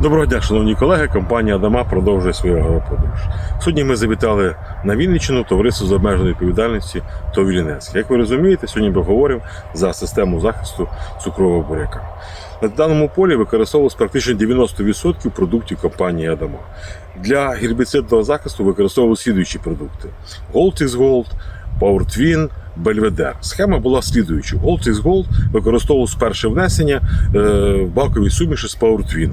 Доброго дня, шановні колеги. Компанія Адама продовжує свою агроподорож. Сьогодні ми завітали на Вінниччину товариство з обмеженої відповідальності Товілінецьке. Як ви розумієте, сьогодні ми говоримо за систему захисту цукрового буряка. На даному полі використовувалось практично 90% продуктів компанії Адама. Для гербіцидного захисту використовували слідуючі продукти: Gold X Gold, Power Twin, Бельведер. Схема була слідуюча. Gold X Gold використовував перше внесення е, в баковій суміші з Twin.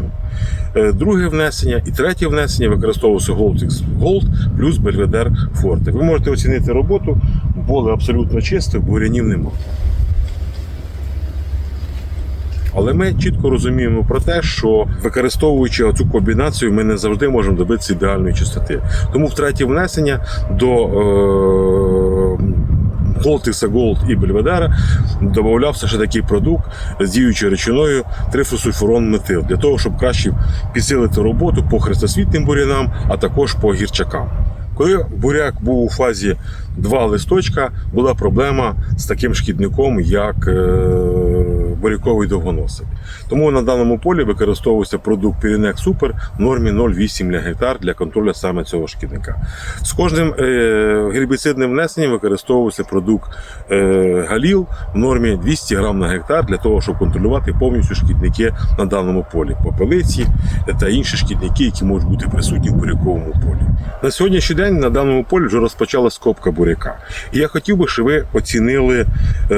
Е, Друге внесення і третє внесення використовувався Gold X Gold плюс Бельведер Forte. Ви можете оцінити роботу, поле абсолютно чисте, бурянів нема. Але ми чітко розуміємо про те, що використовуючи цю комбінацію, ми не завжди можемо добитися ідеальної чистоти. Тому в третє внесення до е- Голтиса Голд і Бельведера додавався ще такий продукт з діючою речиною трифосульфурон метил для того, щоб краще підсилити роботу по хрестосвітним бурянам, а також по гірчакам. Коли буряк був у фазі два листочка, була проблема з таким шкідником, як буряковий довгоносик. Тому на даному полі використовується продукт Pirinex Super в нормі 0,8 на гектар для контролю саме цього шкідника. З кожним е, гербіцидним внесенням використовується продукт е, Галіл в нормі 200 грам на гектар для того, щоб контролювати повністю шкідники на даному полі, попелиці та інші шкідники, які можуть бути присутні в буряковому полі. На сьогоднішній день на даному полі вже розпочала скопка буряка. І я хотів би, щоб ви оцінили е,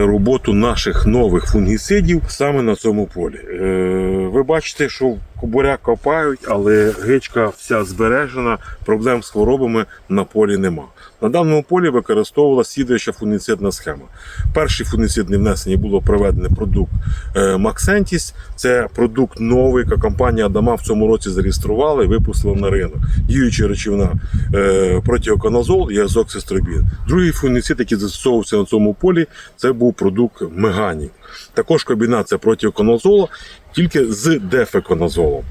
роботу наших нових фунгіцидів саме на цьому полі. Е, Ви бачите, що буряк копають, але гичка вся збережена, проблем з хворобами на полі нема. На даному полі використовувала слідуюча фунгіцидна схема. Перший фунгіцидне внесення було проведений продукт Максентіс. Це продукт новий, яка компанія Адама в цьому році зареєструвала і випустила на ринок. Діюча речовина е, і азоксистробін. Другий фунгіцид, який застосовувався на цьому полі, це був продукт Меганік. Також комбінація протиоканазола тільки з дефеконазолом.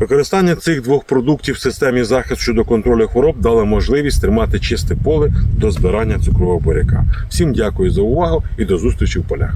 Використання цих двох продуктів в системі захисту щодо контролю хвороб дало можливість тримати чисте поле до збирання цукрового буряка. Всім дякую за увагу і до зустрічі в полях.